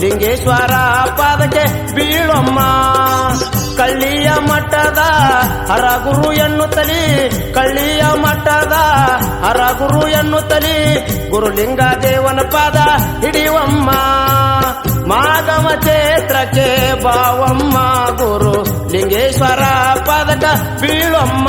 ಲಿಂಗೇಶ್ವರ ಪಾದಕ್ಕೆ ಬೀಳಮ್ಮ. ಕಳ್ಳಿಯ ಮಠದ ಹರಗುರು ಎನ್ನುತ್ತಲಿ. ಕಳ್ಳಿಯ ಮಠದ ಹರಗುರು ಎನ್ನುತ್ತಲಿ. ಗುರುಲಿಂಗ ದೇವನ ಪಾದ ಹಿಡಿಯುವಮ್ಮ ಮಾಗಮ ಕ್ಷೇತ್ರಕ್ಕೆ ಬಾವಮ್ಮ. ಗುರು ಲಿಂಗೇಶ್ವರ ಪಾದಕ ಬೀಳಮ್ಮ.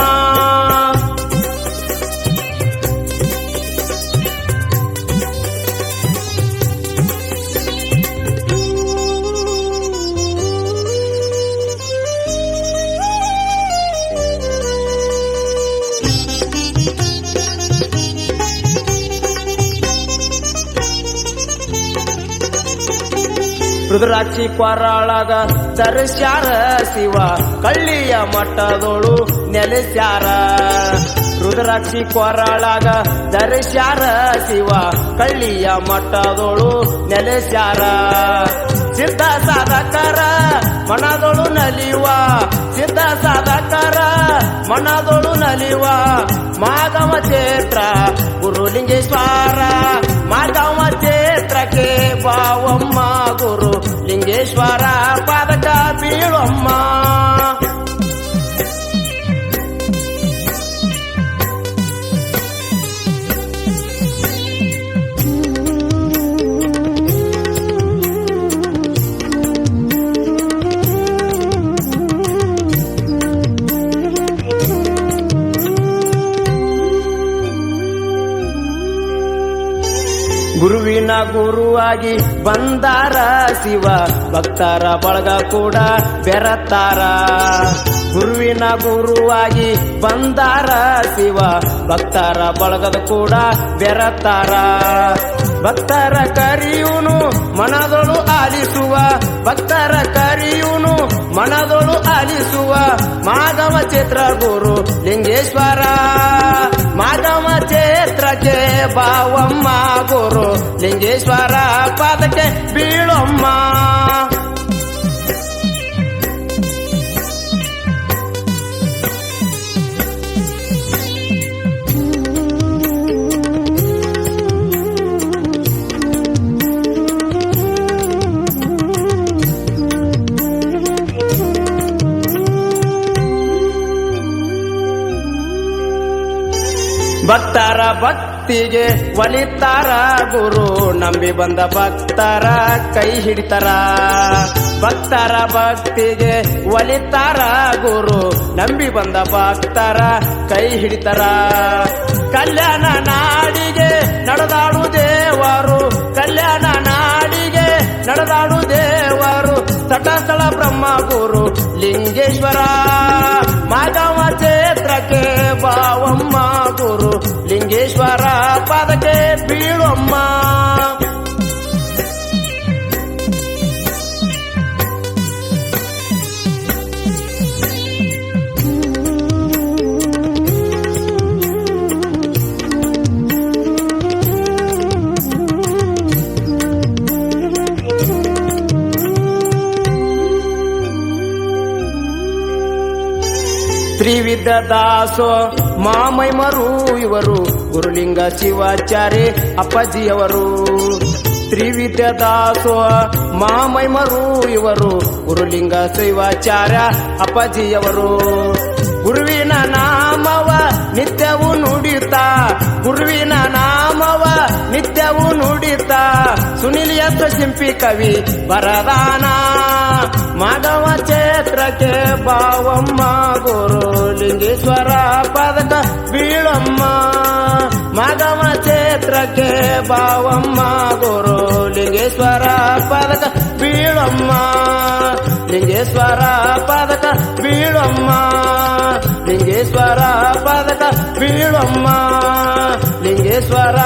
ರುದ್ರಾಕ್ಷಿ ಕೊರಳಗ ತರಿಸ್ಯಾರ ಶಿವ, ಕಳ್ಳಿಯ ಮಠದೋಳು ನೆಲೆಸ್ಯಾರ. ರುದ್ರಾಕ್ಷಿ ಕೊರಳಗ ಧರಿಸ್ಯಾರ ಶಿವ, ಕಳ್ಳಿಯ ಮಠದೋಳು ನೆಲೆಸ್ಯಾರ. ಸಿದ್ಧ ಸಾಧಕರ ಮನದೊಳು ನಲಿವ ಸಿದ್ಧ ಸಾಧಕರ ಮನದೊಳು ನಲಿವ ಮಾಗಮ ಕ್ಷೇತ್ರ ಗುರುಲಿಂಗೇಶ್ವರ. ಮಾಧವ ಕ್ಷೇತ್ರಕ್ಕೆ ಬಾವಮ್ಮ. ಲಿಂಗೇಶ್ವರ ಪಾದಕ ಬೀಳಮ್ಮ ಗುರುವಿನ ಗುರುವಾಗಿ ಬಂದಾರ ಶಿವ. ಭಕ್ತರ ಬಳಗ ಕೂಡ ಬೆರತಾರ. ಗುರುವಿನ ಗುರುವಾಗಿ ಬಂದಾರ ಶಿವ. ಭಕ್ತರ ಬಳಗದ ಕೂಡ ಬೆರತಾರ. ಭಕ್ತರ ಕರಿಯುನು ಮನದೊಳು ಆಲಿಸುವ. ಭಕ್ತರ ಕರಿಯುನು ಮನದೊಳು ಆಲಿಸುವ. ಮಾಧವ ಚಿತ್ರ ಗುರು ಲಿಂಗೇಶ್ವರ. ಮಾಗಮ ಕ್ಷೇತ್ರಕ್ಕೆ ಬಾವಮ್ಮ ಗುರು ಲಿಂಗೇಶ್ವರ ಪಾದಕ್ಕೆ ಬೀಳಮ್ಮ. ಭಕ್ತರ ಭಕ್ತಿಗೆ ಒಲಿತಾರ ಗುರು. ನಂಬಿ ಬಂದ ಭಕ್ತರ ಕೈ ಹಿಡಿತಾರ. ಭಕ್ತರ ಭಕ್ತಿಗೆ ಒಲಿತಾರ ಗುರು. ನಂಬಿ ಬಂದ ಭಕ್ತರ ಕೈ ಹಿಡಿತಾರ. ಕಲ್ಯಾಣ ನಾಡಿಗೆ ನಡೆದಾಡು ದೇವರು. ಕಲ್ಯಾಣ ನಾಡಿಗೆ ನಡೆದಾಡು ದೇವರು. ತಟಸ್ಥಳ ಬ್ರಹ್ಮ ಗುರು ಲಿಂಗೇಶ್ವರ. ಮಾಧವ ಕ್ಷೇತ್ರಕ್ಕೆ ಗುರು ಲಿಂಗೇಶ್ವರ ಪಾದಕ್ಕೆ ಬೀಳಮ್ಮ ತ್ರಿವಿಧ ದಾಸೋ ಮಾಮೈಮರು ಇವರು, ಗುರುಲಿಂಗ ಶಿವಾಚಾರ್ಯ ಅಪ್ಪಾಜಿಯವರು. ತ್ರಿವಿಧ ದಾಸೋ ಮಾಮೈಮರು ಇವರು, ಗುರುಲಿಂಗ ಶಿವಾಚಾರ್ಯ ಅಪ್ಪಾಜಿಯವರು. ಗುರುವಿನ ನಾಮವ ನಿತ್ಯವೂ ನುಡಿತಾ, ಗುರುವಿನ ನಾಮವ ನಿತ್ಯವೂ ನುಡಿತಾ. ಸುನಿಲಿಯತ್ತ ಸಿಂಪಿ ಕವಿ ಬರದಾನ ಮಾಧವ ಕ್ಷೇತ್ರಕ್ಕೆ ಬಾವಮ್ಮ ಗುರು ಲಿಂಗೇಶ್ವರ ಪದಕ ಬೀಳಮ್ಮ ಮಾಧವ ಕ್ಷೇತ್ರಕ್ಕೆ ಬಾವಮ್ಮ ಗುರು ಲಿಂಗೇಶ್ವರ ಪದಕ ಬೀಳಮ್ಮ ಲಿಂಗೇಶ್ವರ ಪದಕ ಬೀಳಮ್ಮ ಲಿಂಗೇಶ್ವರ ಪದಕ ಬೀಳಮ್ಮ ಲಿಂಗೇಶ್ವರ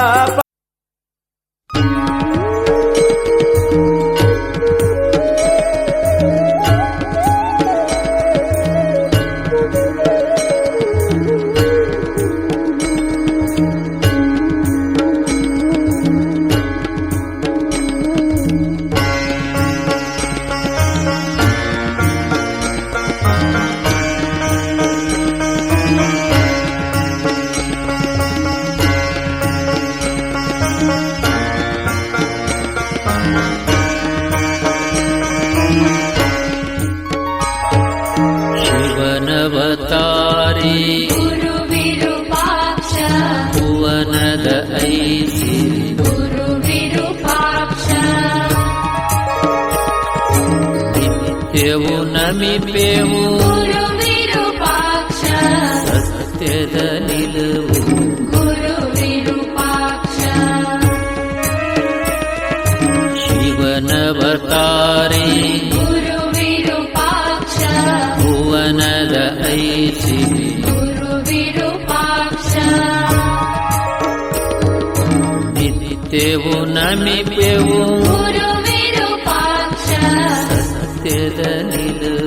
ಪ- ನಿತ್ಯವು ನಮಿಪೆವು ಗುರು ವಿರೂಪಾಕ್ಷ ಸತ್ಯದ ನಿಲುವು ಗುರು ವಿರೂಪಾಕ್ಷ ಶಿವನವತಾರೆ ಗುರು ವಿರೂಪಾಕ್ಷ ಭುವನದ ಐಸಿರಿ ಗುರು ವಿರೂಪಾಕ್ಷ ನಿತ್ಯವು ನಮಿಪೆವು ಗುರು ವಿರೂಪಾಕ್ಷ ಸತ್ಯದ ನಿಲುವು